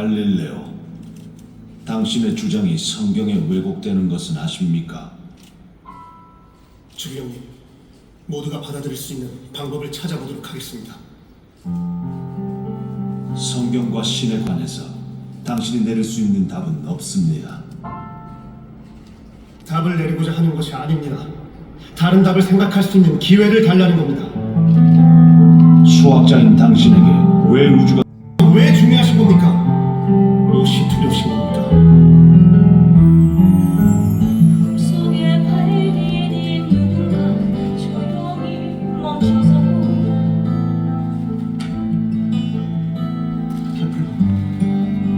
갈릴레오, 당신의 주장이 성경에 왜곡되는 것은 아십니까? 주기령님, 모두가 받아들일 수 있는 방법을 찾아보도록 하겠습니다. 성경과 신에 관해서 당신이 내릴 수 있는 답은 없습니다. 답을 내리고자 하는 것이 아닙니다. 다른 답을 생각할 수 있는 기회를 달라는 겁니다. 수학자인 당신에게 왜 우주가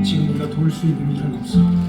지금 우리가 도울 수 있는 일은 없어.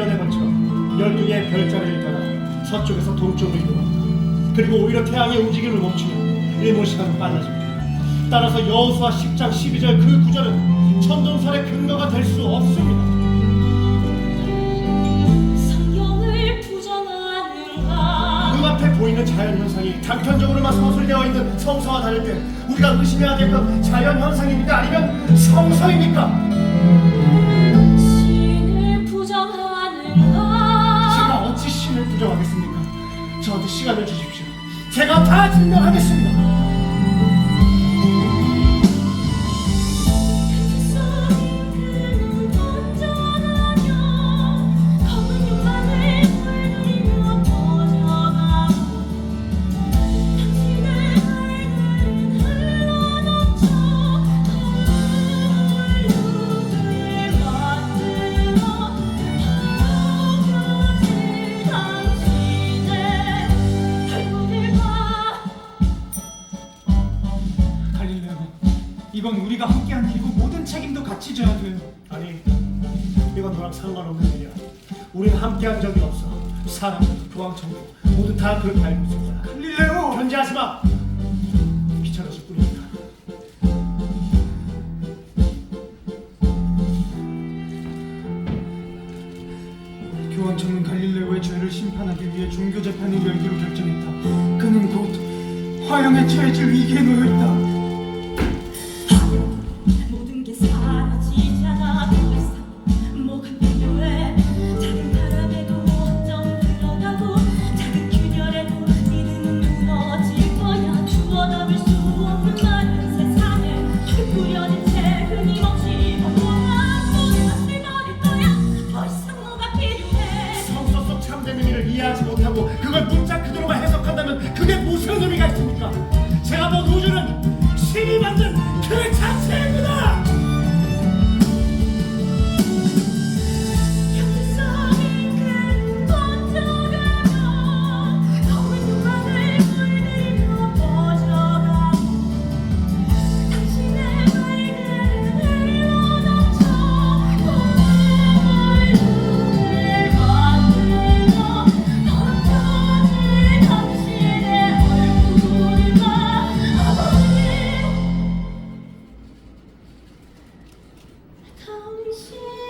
1년에 걸쳐 12개의 별자리를 따라 서쪽에서 동쪽으로 이동합니다. 그리고 오히려 태양의 움직임을 멈추면 일몰 시간은 빨라집니다. 따라서 여호수아 10장 12절 그 구절은 천동설의 근거가 될 수 없습니다. 성경을 부정하는가 눈앞에 보이는 자연 현상이 단편적으로만 서술되어 있는 성서와 다를 때 우리가 의심해야 될 건 자연 현상입니까 아니면 성서입니까? 시간을 주십시오. 제가 다 증명하겠습니다. 이건 우리가 함께한 일이고 모든 책임도 같이 져야 돼요. 아니, 이건 너랑 상관없는 일이야. 우린 함께한 적이 없어. 사람도 교황청도 모두 다 그렇게 알고 있을 거야. 갈릴레오! 견제하지 마. 귀찮아질 뿐이니까. 교황청은 갈릴레오의 죄를 심판하기 위해 종교 재판을 열기로 결정했다. 그는 곧 화형에 처해질 위기에 놓여 있다. 그걸 뭉쳐 心